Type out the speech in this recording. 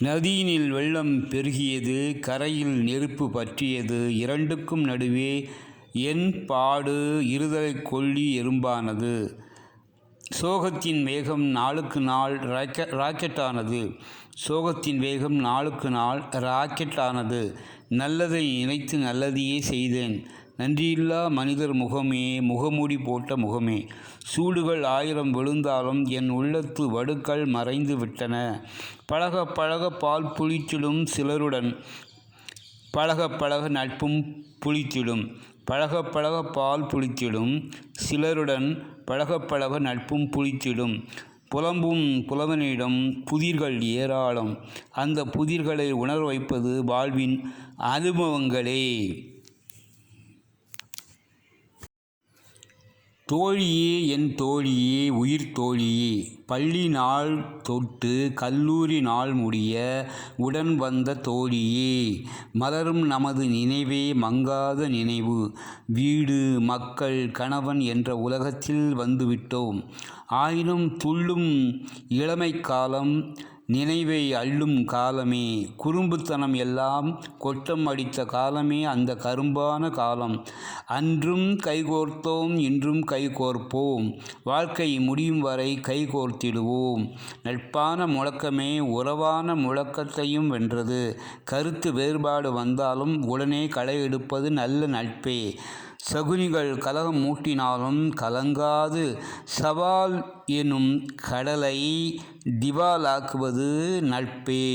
நதியினில் வெள்ளம் பெருகியது கரையில் நெருப்பு பற்றியது இரண்டுக்கும் நடுவே என் பாடு இருதலைக் கொள்ளி எறும்பானது. சோகத்தின் வேகம் நாளுக்கு நாள் ராக்கெட் ராக்கெட்டானது. சோகத்தின் வேகம் நாளுக்கு நாள் ராக்கெட்டானது. நல்லதை நினைத்து நல்லதையே செய்தேன். நன்றியில்லா மனிதர் முகமே முகமூடி போட்ட முகமே. சூடுகள் ஆயிரம் விழுந்தாலும் என் உள்ளத்து வடுக்கள் மறைந்து விட்டன. பழக பழக பால் புளிச்சிடும் சிலருடன் பழக பழக நட்பும் புளித்திடும். பழக பழக பால் புளித்திடும் சிலருடன் பழக பழக நட்பும் புளித்திடும். புலம்பும் புலவனிடம் புதிர்கள் ஏராளம். அந்த புதிர்களை உணர வைப்பது வாழ்வின் அனுபவங்களே. தோழியே என் தோழியே உயிர் தோழியே. பள்ளி நாள் தொட்டு கல்லூரி நாள் முடிய உடன் வந்த தோழியே. மலரும் நமது நினைவே மங்காத நினைவு. வீடு மக்கள் கணவன் என்ற உலகத்தில் வந்துவிட்டோம். ஆயினும் துள்ளும் இளமை காலம் நினைவை அள்ளும் காலமே. குறும்புத்தனம் எல்லாம் கொட்டம் அடித்த காலமே அந்த கரும்பான காலம். அன்றும் கைகோர்த்தோம் இன்றும் கைகோர்ப்போம். வாழ்க்கை முடியும் வரை கைகோர்த்திடுவோம். நட்பான முழக்கமே உறவான முழக்கத்தையும் வென்றது. கருத்து வேறுபாடு வந்தாலும் உடனே களை எடுப்பது நல்ல நட்பே. சகுனிகள் கலகம் மூட்டினாலும் கலங்காது. சவால் எனும் கடலை திவாலாக்குவது நட்பே.